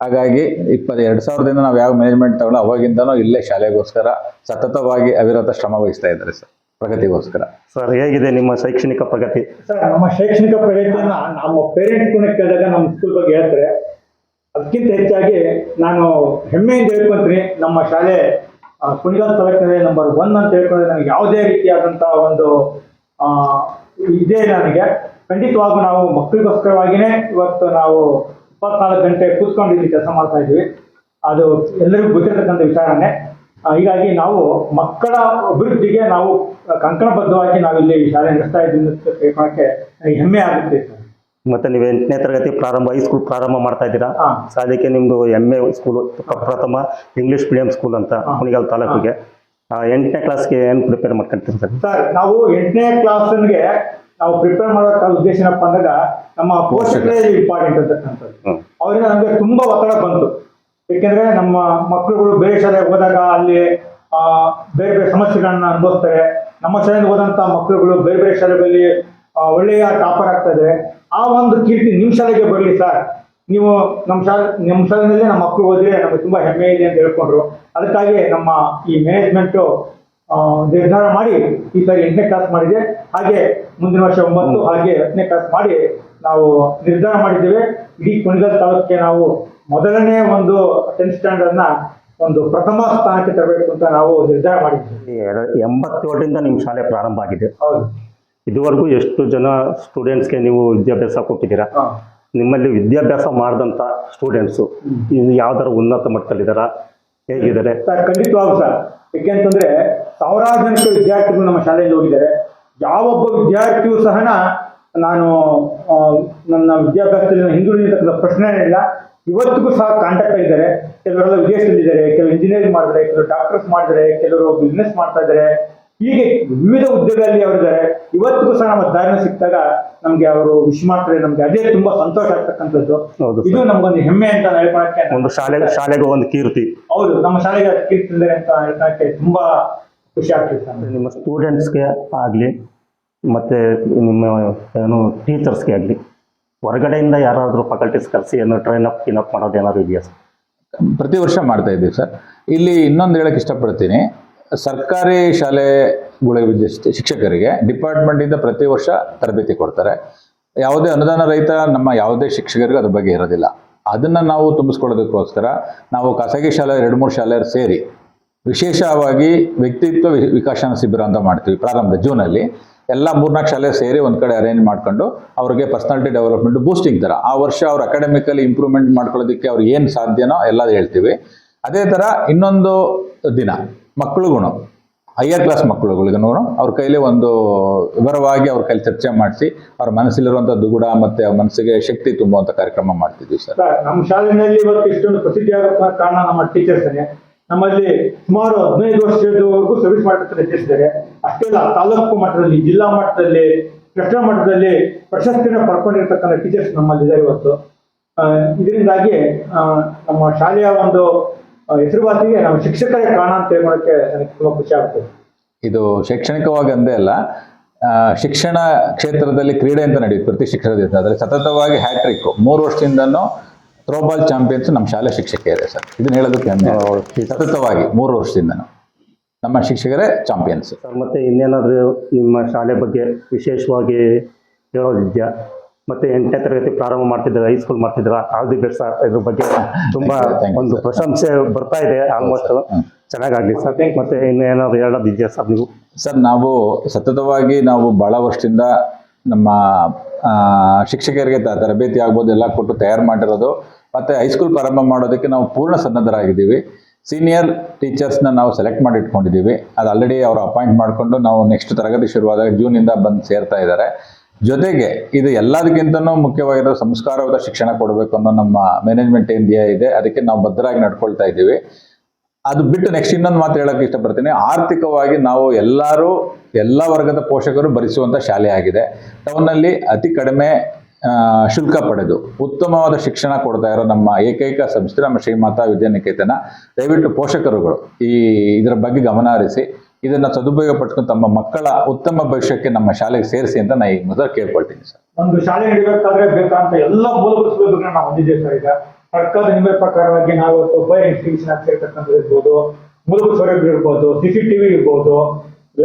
[SPEAKER 2] ಹಾಗಾಗಿ ಇಪ್ಪತ್ತ ಎರಡು ಸಾವಿರದಿಂದ ನಾವು ಯಾವ ಮ್ಯಾನೇಜ್ಮೆಂಟ್ ತಗೊಂಡು ಅವಾಗಿಂದನೂ ಇಲ್ಲೇ ಶಾಲೆಗೋಸ್ಕರ ಸತತವಾಗಿ ಅವಿರತ ಶ್ರಮ ವಹಿಸ್ತಾ ಇದ್ದಾರೆ ಸರ್ ಪ್ರಗತಿಗೋಸ್ಕರ.
[SPEAKER 1] ಸರ್ ಹೇಗಿದೆ ನಿಮ್ಮ ಶೈಕ್ಷಣಿಕ ಪ್ರಗತಿ?
[SPEAKER 3] ಸರ್ ನಮ್ಮ ಶೈಕ್ಷಣಿಕ ಪ್ರಗತಿಯನ್ನ ನಮ್ಮ ಪೇರೆಂಟ್ಸ್ ಕೂಡ ಕೇಳಿದಾಗ ನಮ್ಮ ಸ್ಕೂಲ್ ಬಗ್ಗೆ ಹೇಳ್ತಾರೆ. ಅದಕ್ಕಿಂತ ಹೆಚ್ಚಾಗಿ ನಾನು ಹೆಮ್ಮೆಯಿಂದ ಹೇಳ್ಕೊಂತೀನಿ, ನಮ್ಮ ಶಾಲೆ ಕುಣಿಗಲ್ ತಾಲೂಕಿನಲ್ಲಿ ನಂಬರ್ ಒನ್ ಅಂತ ಹೇಳ್ಕೊಂಡ್ರೆ ನನಗೆ ಯಾವುದೇ ರೀತಿಯಾದಂಥ ಒಂದು ಇದೆ ನನಗೆ. ಖಂಡಿತವಾಗೂ ನಾವು ಮಕ್ಕಳಿಗೋಸ್ಕರವಾಗಿಯೇ ಇವತ್ತು ನಾವು ಇಪ್ಪತ್ನಾಲ್ಕು ಗಂಟೆ ಕೂತ್ಕೊಂಡು ಇಲ್ಲಿ ಕೆಲಸ ಮಾಡ್ತಾ ಇದ್ದೀವಿ ಅದು ಎಲ್ಲರಿಗೂ ಗೊತ್ತಿರತಕ್ಕಂಥ ವಿಚಾರನೇ. ಹೀಗಾಗಿ ನಾವು ಮಕ್ಕಳ ಅಭಿವೃದ್ಧಿಗೆ ನಾವು ಕಂಕಣಬದ್ಧವಾಗಿ ನಾವಿಲ್ಲಿ ಶಾಲೆ ನಡೆಸ್ತಾ ಇದ್ದೀವಿ ಅಂತ ನನಗೆ ಹೆಮ್ಮೆ ಆಗುತ್ತೆ
[SPEAKER 1] ಮತ್ತೆ ನೀವು ಎಂಟನೇ ತರಗತಿ ಪ್ರಾರಂಭ ಹೈಸ್ಕೂಲ್ ಪ್ರಾರಂಭ ಮಾಡ್ತಾ ಇದ್ದೀರಾ? ಅದಕ್ಕೆ ನಿಮ್ದು ಎಂ ಎ ಸ್ಕೂಲ್ ಪ್ರಥಮ ಇಂಗ್ಲಿಷ್ ಮೀಡಿಯಂ ಸ್ಕೂಲ್ ಅಂತ ಮುನಿಗಾಲ್ ತಾಲೂಕಿಗೆ. ಎಂಟನೇ ಕ್ಲಾಸ್ಗೆ ಏನು ಪ್ರಿಪೇರ್ ಮಾಡ್ಕೊಂತೀರಿ ಸರ್
[SPEAKER 3] ಸರ್ ನಾವು ಎಂಟನೇ ಕ್ಲಾಸ್ಗೆ ನಾವು ಪ್ರಿಪೇರ್ ಮಾಡೋ ಉದ್ದೇಶ ಏನಪ್ಪ ಅಂದಾಗ ನಮ್ಮ ಪೋಷಕರೇ ಇಂಪಾರ್ಟೆಂಟ್ ಅಂತಕ್ಕಂಥದ್ದು. ಅವರಿಂದ ನಮಗೆ ತುಂಬಾ ಒತ್ತಡ ಬಂತು. ಏಕೆಂದ್ರೆ ನಮ್ಮ ಮಕ್ಕಳುಗಳು ಬೇರೆ ಶಾಲೆಗೆ ಹೋದಾಗ ಅಲ್ಲಿ ಆ, ಬೇರೆ ಬೇರೆ ಸಮಸ್ಯೆಗಳನ್ನ ಅನುಭವಿಸ್ತಾರೆ. ನಮ್ಮ ಶಾಲೆಗೆ ಹೋದಂತ ಮಕ್ಕಳುಗಳು ಬೇರೆ ಬೇರೆ ಶಾಲೆಗಳಲ್ಲಿ ಒಳ್ಳೆಯ ಟಾಪರ್ ಆಗ್ತಾ ಇದ್ದಾರೆ. ಆ ಒಂದು ಕೀರ್ತಿ ನಿಮ್ಮ ಶಾಲೆಗೆ ಬರಲಿ ಸರ್. ನೀವು ನಮ್ಮ ಶಾಲೆ ನಮ್ಮ ಶಾಲೆಯಲ್ಲಿ ನಮ್ಮ ಮಕ್ಕಳು ಓದಿದ್ರೆ ನಮಗೆ ತುಂಬಾ ಹೆಮ್ಮೆ ಇದೆ ಅಂತ ಹೇಳ್ಕೊಂಡ್ರು. ಅದಕ್ಕಾಗಿ ನಮ್ಮ ಈ ಮ್ಯಾನೇಜ್ಮೆಂಟು ನಿರ್ಧಾರ ಮಾಡಿ ಈ ಸಾರಿ ಎಂಟನೇ ಕ್ಲಾಸ್ ಮಾಡಿದೆ. ಹಾಗೆ ಮುಂದಿನ ವರ್ಷ ಒಂಬತ್ತು ಹಾಗೆ ಹತ್ತನೇ ಕ್ಲಾಸ್ ಮಾಡಿ ನಾವು ನಿರ್ಧಾರ ಮಾಡಿದ್ದೇವೆ. ಇಡೀ ಕುಣಿಗಲ್ ತಾಲೂಕಿಗೆ ನಾವು ಮೊದಲನೇ ಒಂದು ಟೆಂತ್ ಸ್ಟ್ಯಾಂಡರ್ಡ್ನ ಒಂದು ಪ್ರಥಮ ಸ್ಥಾನಕ್ಕೆ ತರಬೇಕು ಅಂತ ನಾವು ನಿರ್ಧಾರ ಮಾಡಿದ್ದೀವಿ.
[SPEAKER 1] ಎಂಬತ್ತೇಳರಿಂದ ನಿಮ್ಮ ಶಾಲೆ ಪ್ರಾರಂಭ ಆಗಿದೆ.
[SPEAKER 3] ಹೌದು.
[SPEAKER 1] ಇದುವರೆಗೂ ಎಷ್ಟು ಜನ ಸ್ಟೂಡೆಂಟ್ಸ್ಗೆ ನೀವು ವಿದ್ಯಾಭ್ಯಾಸ ಕೊಟ್ಟಿದ್ದೀರಾ? ನಿಮ್ಮಲ್ಲಿ ವಿದ್ಯಾಭ್ಯಾಸ ಮಾಡಿದಂಥ ಸ್ಟೂಡೆಂಟ್ಸು ಇದು ಯಾವ್ದಾರ ಉನ್ನತ ಮಟ್ಟದಲ್ಲಿದ್ದಾರಾ? ಹೇಗಿದ್ದಾರೆ?
[SPEAKER 3] ಸರ್ ಖಂಡಿತವಾಗೂ ಸರ್. ಯಾಕೆಂತಂದ್ರೆ ಸಾವಿರಾರು ಜನಕ್ಕೆ ವಿದ್ಯಾರ್ಥಿಗಳು ನಮ್ಮ ಶಾಲೆಯಲ್ಲಿ ಹೋಗಿದ್ದಾರೆ. ಯಾವೊಬ್ಬ ವಿದ್ಯಾರ್ಥಿಯೂ ಸಹ ನಾನು ನನ್ನ ವಿದ್ಯಾಭ್ಯಾಸದಲ್ಲಿ ಹಿಂದುಳಿದಂಥ ಹಿಂದುಳಿದಿರ್ತಕ್ಕಂಥ ಪ್ರಶ್ನೆ ಇಲ್ಲ. ಇವತ್ತಿಗೂ ಸಹ ಕಾಂಟ್ಯಾಕ್ಟ್ ಆಗಿದ್ದಾರೆ. ಕೆಲವರೆಲ್ಲ ವಿದೇಶದಲ್ಲಿದ್ದಾರೆ ಕೆಲವರು ಇಂಜಿನಿಯರಿಂಗ್ ಮಾಡಿದ್ದಾರೆ ಕೆಲವರು ಡಾಕ್ಟರ್ಸ್ ಮಾಡಿದ್ದಾರೆ ಕೆಲವರು ಬಿಸ್ನೆಸ್ ಮಾಡ್ತಾ ಇದ್ದಾರೆ. ಹೀಗೆ ವಿವಿಧ ಹುದ್ದೆಗಳಲ್ಲಿ ಅವರಿದ್ದಾರೆ ಇವತ್ತಿಗೂ ಸಹ ನಮ್ಮ ದಾರಿನ ಸಿಕ್ಕಿದಾಗ ನಮ್ಗೆ ಅವರು ವಿಶ್ ಮಾಡ್ತಾರೆ. ನಮ್ಗೆ ಅದೇ ತುಂಬಾ ಸಂತೋಷ ಆಗ್ತಕ್ಕಂಥದ್ದು.
[SPEAKER 1] ಹೌದು
[SPEAKER 3] ಇದು. ನಮ್ಗೊಂದು ಹೆಮ್ಮೆ ಅಂತ ಹೇಳ್ಕೊಳಕ್ಕೆ
[SPEAKER 1] ಒಂದು ಶಾಲೆ ಶಾಲೆಗೂ ಒಂದು ಕೀರ್ತಿ.
[SPEAKER 3] ಹೌದು ನಮ್ಮ ಶಾಲೆಗೆ ಕೀರ್ತಿ ಅಂತ ಹೇಳ್ಕೊಳಕ್ಕೆ ತುಂಬಾ ಖುಷಿ ಆಗ್ತಿತ್ತು
[SPEAKER 1] ನಿಮ್ಮ ಸ್ಟೂಡೆಂಟ್ಸ್ಗೆ ಆಗಲಿ ಮತ್ತೆ ನಿಮ್ಮ ಏನು ಟೀಚರ್ಸ್ಗೆ ಆಗಲಿ ಹೊರಗಡೆಯಿಂದ ಯಾರಾದರೂ ಫಕಲ್ಟೀಸ್ ಕರೆಸಿ ಏನೋ ಟ್ರೈನ್ ಅಪ್ ಕಿನ್ ಅಪ್ ಮಾಡೋದು ಏನಾದ್ರು ಇದೆಯಾ ಸರ್?
[SPEAKER 2] ಪ್ರತಿ ವರ್ಷ ಮಾಡ್ತಾ ಇದ್ದೀವಿ ಸರ್. ಇಲ್ಲಿ ಇನ್ನೊಂದು ಹೇಳಕ್ಕೆ ಇಷ್ಟಪಡ್ತೀನಿ. ಸರ್ಕಾರಿ ಶಾಲೆಗಳಿಗೆ ಶಿಕ್ಷಕರಿಗೆ ಡಿಪಾರ್ಟ್ಮೆಂಟಿಂದ ಪ್ರತಿ ವರ್ಷ ತರಬೇತಿ ಕೊಡ್ತಾರೆ. ಯಾವುದೇ ಅನುದಾನ ರಹಿತ ನಮ್ಮ ಯಾವುದೇ ಶಿಕ್ಷಕರಿಗೆ ಅದ್ರ ಬಗ್ಗೆ ಇರೋದಿಲ್ಲ. ಅದನ್ನ ನಾವು ತುಂಬಿಸ್ಕೊಳ್ಳೋದಕ್ಕೋಸ್ಕರ ನಾವು ಖಾಸಗಿ ಶಾಲೆ, ಎರಡು, ಮೂರು ಶಾಲೆ ಸೇರಿ ವಿಶೇಷವಾಗಿ ವ್ಯಕ್ತಿತ್ವ ವಿಕಾಸನ ಶಿಬಿರ ಅಂತ ಮಾಡ್ತೀವಿ ಪ್ರಾರಂಭ ಜೂನಲ್ಲಿ. ಎಲ್ಲ ಮೂರ್ನಾಲ್ಕು ಶಾಲೆ ಸೇರಿ ಒಂದು ಕಡೆ ಅರೇಂಜ್ ಮಾಡ್ಕೊಂಡು ಅವ್ರಿಗೆ ಪರ್ಸನಾಲಿಟಿ ಡೆವಲಪ್ಮೆಂಟ್ ಬೂಸ್ಟಿಂಗ್ ಥರ. ಆ ವರ್ಷ ಅವ್ರು ಅಕಾಡೆಮಿಕಲಿ ಇಂಪ್ರೂವ್ಮೆಂಟ್ ಮಾಡ್ಕೊಳ್ಳೋದಕ್ಕೆ ಅವ್ರು ಏನು ಸಾಧ್ಯನೋ ಎಲ್ಲ ಹೇಳ್ತೀವಿ. ಅದೇ ಥರ ಇನ್ನೊಂದು ದಿನ ಮಕ್ಕಳುಗಳು ಹೈಯರ್ ಕ್ಲಾಸ್ ಮಕ್ಕಳುಗಳಿಗೂ ಅವ್ರ ಕೈಲಿ ಒಂದು ವಿವರವಾಗಿ ಅವ್ರ ಕೈಲಿ ಚರ್ಚೆ ಮಾಡಿಸಿ, ಅವ್ರ ಮನಸ್ಸಲ್ಲಿರುವಂಥ ದುಗುಡ ಮತ್ತೆ ಅವ್ರ ಮನಸ್ಸಿಗೆ ಶಕ್ತಿ ತುಂಬುವಂತ ಕಾರ್ಯಕ್ರಮ ಮಾಡ್ತಿದ್ವಿ ಸರ್.
[SPEAKER 3] ನಮ್ಮ ಶಾಲೆಯಲ್ಲಿ ಇವತ್ತು ಇಷ್ಟೊಂದು ಪ್ರಸಿದ್ಧಿಯಾಗ ಕಾರಣ ನಮ್ಮ ಟೀಚರ್ಸ್ ನಮ್ಮಲ್ಲಿ ಸುಮಾರು ಹದಿನೈದು ವರ್ಷದವರೆಗೂ ಸರ್ವಿಸ್ ಮಾಡ್ತಾರೆ ಹೆಚ್ಚಿಸಿದ್ದಾರೆ ಅಷ್ಟೇ ಅಲ್ಲ, ತಾಲೂಕು ಮಟ್ಟದಲ್ಲಿ, ಜಿಲ್ಲಾ ಮಟ್ಟದಲ್ಲಿ ರಾಷ್ಟ್ರ ಮಟ್ಟದಲ್ಲಿ ಪ್ರಶಸ್ತಿನ ಪಡ್ಕೊಂಡಿರ್ತಕ್ಕಂಥ ಟೀಚರ್ಸ್ ನಮ್ಮಲ್ಲಿ ಇದ್ದಾರೆ ಇವತ್ತು ಇದರಿಂದಾಗಿ ನಮ್ಮ ಶಾಲೆಯ ಒಂದು ಹೆಸರುವಾಸಿಗೆ ನಮ್ಮ ಶಿಕ್ಷಕರೇ ಕಾರಣ ಅಂತ ಹೇಳ್ಕೊಳಕ್ಕೆ ನನಗೆ ತುಂಬಾ ಖುಷಿ ಆಗ್ತದೆ.
[SPEAKER 2] ಇದು ಶೈಕ್ಷಣಿಕವಾಗಿ ಅಂದೇ ಅಲ್ಲ ಶಿಕ್ಷಣ ಕ್ಷೇತ್ರದಲ್ಲಿ ಕ್ರೀಡೆ ಅಂತ ನಡೆಯುತ್ತೆ ಪ್ರತಿ ಶಿಕ್ಷಣ ದಿವಸ ಅದರಲ್ಲಿ ಸತತವಾಗಿ ಹ್ಯಾಟ್ರಿಕ್ ಮೂರು ವರ್ಷದಿಂದನೂ ಥ್ರೋಬಾಲ್ ಚಾಂಪಿಯನ್ಸ್ ನಮ್ಮ ಶಾಲೆ ಶಿಕ್ಷಕಿಯರೇ ಸರ್. ಇದನ್ನ ಹೇಳೋದಕ್ಕೆ ಸತತವಾಗಿ ಮೂರು ವರ್ಷದಿಂದನೂ ನಮ್ಮ ಶಿಕ್ಷಕರೇ ಚಾಂಪಿಯನ್ಸ್
[SPEAKER 1] ಸರ್ ಮತ್ತೆ ಇನ್ನೇನಾದರೂ ನಿಮ್ಮ ಶಾಲೆ ಬಗ್ಗೆ ವಿಶೇಷವಾಗಿ ಹೇಳೋದಿದೆಯಾ? ಮತ್ತು ಎಂಟನೇ ತರಗತಿ ಪ್ರಾರಂಭ ಮಾಡ್ತಿದ್ರೆ ಹೈಸ್ಕೂಲ್ ಮಾಡ್ತಿದ್ರ ಆಲ್ ದಿ ಬೆಸ್ಟ್ ಸರ್ ಇದ್ರ ಬಗ್ಗೆ ತುಂಬ ಒಂದು ಪ್ರಶಂಸೆ ಬರ್ತಾ ಇದೆ ಆಲ್ಮೋಸ್ಟ್
[SPEAKER 2] ಚೆನ್ನಾಗಿ
[SPEAKER 1] ಚೆನ್ನಾಗಾಗಲಿ ಸರ್ ಮತ್ತೆ ಇನ್ನು ಏನಾದ್ರು ಹೇಳೋದಿದೆಯಾ ಸರ್ ನೀವು?
[SPEAKER 2] ಸರ್ ನಾವು ಸತತವಾಗಿ ನಾವು ಭಾಳ ವರ್ಷದಿಂದ ನಮ್ಮ ಶಿಕ್ಷಕರಿಗೆ ತರಬೇತಿ ಆಗ್ಬೋದು ಎಲ್ಲ ಕೊಟ್ಟು ತಯಾರು ಮಾಡಿರೋದು. ಮತ್ತು ಹೈಸ್ಕೂಲ್ ಪ್ರಾರಂಭ ಮಾಡೋದಕ್ಕೆ ನಾವು ಪೂರ್ಣ ಸನ್ನದ್ಧರಾಗಿದ್ದೀವಿ. ಸೀನಿಯರ್ ಟೀಚರ್ಸ್ನ ನಾವು ಸೆಲೆಕ್ಟ್ ಮಾಡಿ ಇಟ್ಕೊಂಡಿದ್ದೀವಿ ಅದು ಆಲ್ರೆಡಿ ಅವರು ಅಪಾಯಿಂಟ್ ಮಾಡಿಕೊಂಡು ನಾವು ನೆಕ್ಸ್ಟ್ ತರಗತಿ ಶುರುವಾದಾಗ ಜೂನಿಂದ ಬಂದು ಸೇರ್ತಾ ಇದ್ದಾರೆ ಜೊತೆಗೆ ಇದು ಎಲ್ಲದಕ್ಕಿಂತನೂ ಮುಖ್ಯವಾಗಿರೋ ಸಂಸ್ಕಾರವಾದ ಶಿಕ್ಷಣ ಕೊಡಬೇಕು ಅನ್ನೋ ನಮ್ಮ ಮ್ಯಾನೇಜ್ಮೆಂಟ್ ಇಂಡಿಯಾ ಇದೆ. ಅದಕ್ಕೆ ನಾವು ಭದ್ರಾಗಿ ನಡ್ಕೊಳ್ತಾ ಇದ್ದೀವಿ. ಅದು ಬಿಟ್ಟು ನೆಕ್ಸ್ಟ್ ಇನ್ನೊಂದು ಮಾತು ಹೇಳೋಕೆ ಇಷ್ಟಪಡ್ತೀನಿ. ಆರ್ಥಿಕವಾಗಿ ನಾವು ಎಲ್ಲರೂ, ಎಲ್ಲ ವರ್ಗದ ಪೋಷಕರು ಭರಿಸುವಂಥ ಶಾಲೆ ಆಗಿದೆ. ಟೌನ್ನಲ್ಲಿ ಅತಿ ಕಡಿಮೆ ಶುಲ್ಕ ಪಡೆದು ಉತ್ತಮವಾದ ಶಿಕ್ಷಣ ಕೊಡ್ತಾ ಇರೋ ನಮ್ಮ ಏಕೈಕ ಸಂಸ್ಥೆ ನಮ್ಮ ಶ್ರೀಮಾತಾ ವಿದ್ಯಾನಿಕೇತನ. ದಯವಿಟ್ಟು ಪೋಷಕರುಗಳು ಈ, ಇದರ ಬಗ್ಗೆ ಗಮನ ಹರಿಸಿ. ಇದನ್ನ ಸದುಪಯೋಗ ಪಟ್ಕೊಂಡು ತಮ್ಮ ಮಕ್ಕಳ ಉತ್ತಮ ಭವಿಷ್ಯಕ್ಕೆ ನಮ್ಮ ಶಾಲೆಗೆ ಸೇರಿಸಿ ಅಂತ ನಾನು ಈ ಮೊದಲು ಕೇಳ್ಕೊಳ್ತೀನಿ ಸರ್.
[SPEAKER 3] ಒಂದು ಶಾಲೆ ನಡಿಬೇಕಾದ್ರೆ ಬೇಕಾದಂತ ಎಲ್ಲ ಮೂಲಭೂತ ಸೌಲಭ್ಯಗಳನ್ನ ನಾವು ಹೊಂದಿದ್ದೇವೆ ಸರ್ ಈಗ. ಸರ್ಕಾರದ ನಿಯಮ ಪ್ರಕಾರವಾಗಿ ನಾವು ಇವತ್ತು ಫೈರ್ ಆಗಿ ಸೇರ್ತಕ್ಕಂಥದ್ದು ಇರ್ಬೋದು ಮೂಲಭೂತ ಸೌಲಭ್ಯ ಇರ್ಬೋದು ಸಿ ಸಿ ಟಿವಿ ಇರ್ಬೋದು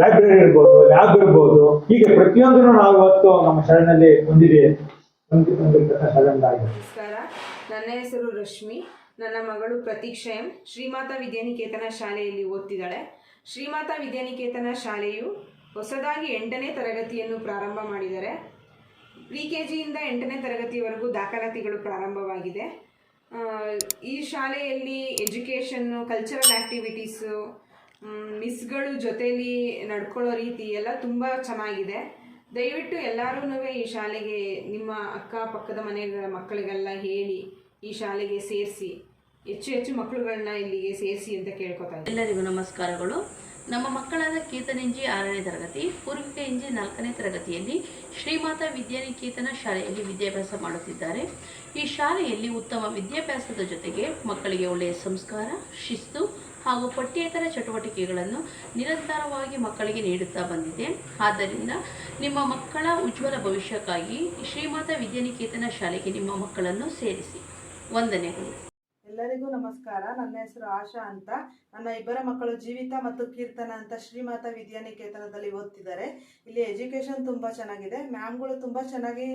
[SPEAKER 3] ಲೈಬ್ರರಿ ಇರ್ಬೋದು ಲ್ಯಾಬ್ ಇರ್ಬೋದು. ಹೀಗೆ ಪ್ರತಿಯೊಂದನ್ನು ನಾವು ಇವತ್ತು ನಮ್ಮ ಶಾಲೆಯಲ್ಲಿ ಹೊಂದಿದೆ.
[SPEAKER 4] ನಮಸ್ಕಾರ. ನನ್ನ ಹೆಸರು ರಶ್ಮಿ. ನನ್ನ ಮಗಳು ಪ್ರತೀಕ್ಷಾ ಎಂ. ಶ್ರೀಮಾತಾ ವಿದ್ಯಾನಿಕೇತನ ಶಾಲೆಯಲ್ಲಿ ಓದ್ತಿದ್ದಾಳೆ. ಶ್ರೀಮಾತಾ ವಿದ್ಯಾನಿಕೇತನ ಶಾಲೆಯು ಹೊಸದಾಗಿ ಎಂಟನೇ ತರಗತಿಯನ್ನು ಪ್ರಾರಂಭ ಮಾಡಿದ್ದಾರೆ ಪ್ರಿ ಕೆ ಜಿಯಿಂದ ಎಂಟನೇ ತರಗತಿವರೆಗೂ ದಾಖಲಾತಿಗಳು ಪ್ರಾರಂಭವಾಗಿದೆ. ಈ ಶಾಲೆಯಲ್ಲಿ ಎಜುಕೇಷನ್ನು ಕಲ್ಚರಲ್ ಆ್ಯಕ್ಟಿವಿಟೀಸು ಮಿಸ್ಗಳು ಜೊತೆಯಲ್ಲಿ ನಡ್ಕೊಳ್ಳೋ ರೀತಿ ಎಲ್ಲ ತುಂಬ ಚೆನ್ನಾಗಿದೆ. ದಯವಿಟ್ಟು ಎಲ್ಲರೂ ಈ ಶಾಲೆಗೆ ನಿಮ್ಮ ಅಕ್ಕಪಕ್ಕದ ಮನೆಗಳ ಮಕ್ಕಳಿಗೆಲ್ಲ ಹೇಳಿ ಈ ಶಾಲೆಗೆ ಸೇರಿಸಿ. ಹೆಚ್ಚು ಹೆಚ್ಚು ಮಕ್ಕಳುಗಳನ್ನ ಇಲ್ಲಿಗೆ ಸೇರಿಸಿ ಅಂತ ಕೇಳ್ಕೊತಾ
[SPEAKER 5] ಎಲ್ಲರಿಗೂ ನಮಸ್ಕಾರಗಳು. ನಮ್ಮ ಮಕ್ಕಳಾದ ಕೀರ್ತನೆಂಜಿ ಆರನೇ ತರಗತಿ ಪೂರ್ವಿಕ ಎಂಜಿ ನಾಲ್ಕನೇ ತರಗತಿಯಲ್ಲಿ ಶ್ರೀಮಾತ ವಿದ್ಯಾನಿಕೇತನ ಶಾಲೆಯಲ್ಲಿ ವಿದ್ಯಾಭ್ಯಾಸ ಮಾಡುತ್ತಿದ್ದಾರೆ. ಈ ಶಾಲೆಯಲ್ಲಿ ಉತ್ತಮ ವಿದ್ಯಾಭ್ಯಾಸದ ಜೊತೆಗೆ ಮಕ್ಕಳಿಗೆ ಒಳ್ಳೆಯ ಸಂಸ್ಕಾರ, ಶಿಸ್ತು ಹಾಗೂ ಪಠ್ಯೇತರ ಚಟುವಟಿಕೆಗಳನ್ನು ನಿರಂತರವಾಗಿ ಮಕ್ಕಳಿಗೆ ನೀಡುತ್ತಾ ಬಂದಿದೆ. ಆದ್ದರಿಂದ ನಿಮ್ಮ ಮಕ್ಕಳ ಉಜ್ವಲ ಭವಿಷ್ಯಕ್ಕಾಗಿ ಶ್ರೀಮಾತಾ ವಿದ್ಯಾನಿಕೇತನ ಶಾಲೆಗೆ ನಿಮ್ಮ ಮಕ್ಕಳನ್ನು ಸೇರಿಸಿ. ವಂದನೆಗಳು.
[SPEAKER 6] ಎಲ್ಲರಿಗೂ ನಮಸ್ಕಾರ. ನನ್ನ ಹೆಸರು ಆಶಾ ಅಂತ. ನನ್ನ ಇಬ್ಬರ ಮಕ್ಕಳು ಜೀವಿತ ಮತ್ತು ಕೀರ್ತನ ಅಂತ ಶ್ರೀಮಾತ ವಿದ್ಯಾನಿಕೇತನದಲ್ಲಿ ಓದ್ತಿದ್ದಾರೆ. ಇಲ್ಲಿ ಎಜುಕೇಶನ್ ತುಂಬ ಚೆನ್ನಾಗಿದೆ. ಮ್ಯಾಮ್ಗಳು ತುಂಬ ಚೆನ್ನಾಗಿ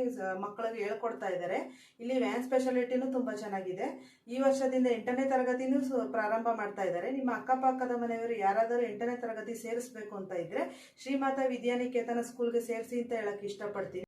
[SPEAKER 6] ಮಕ್ಕಳಿಗೆ ಹೇಳ್ಕೊಡ್ತಾ ಇದ್ದಾರೆ. ಇಲ್ಲಿ ವ್ಯಾನ್ ಸ್ಪೆಷಾಲಿಟಿನೂ ತುಂಬ ಚೆನ್ನಾಗಿದೆ. ಈ ವರ್ಷದಿಂದ ಎಂಟನೇ ತರಗತಿನೂ ಪ್ರಾರಂಭ ಮಾಡ್ತಾ ಇದ್ದಾರೆ. ನಿಮ್ಮ ಅಕ್ಕಪಕ್ಕದ ಮನೆಯವರು ಯಾರಾದರೂ ಎಂಟನೇ ತರಗತಿ ಸೇರಿಸ್ಬೇಕು ಅಂತ ಇದ್ರೆ ಶ್ರೀಮಾತ ವಿದ್ಯಾನಿಕೇತನ ಸ್ಕೂಲ್ಗೆ ಸೇರಿಸಿ ಅಂತ ಹೇಳಕ್ ಇಷ್ಟಪಡ್ತೀನಿ.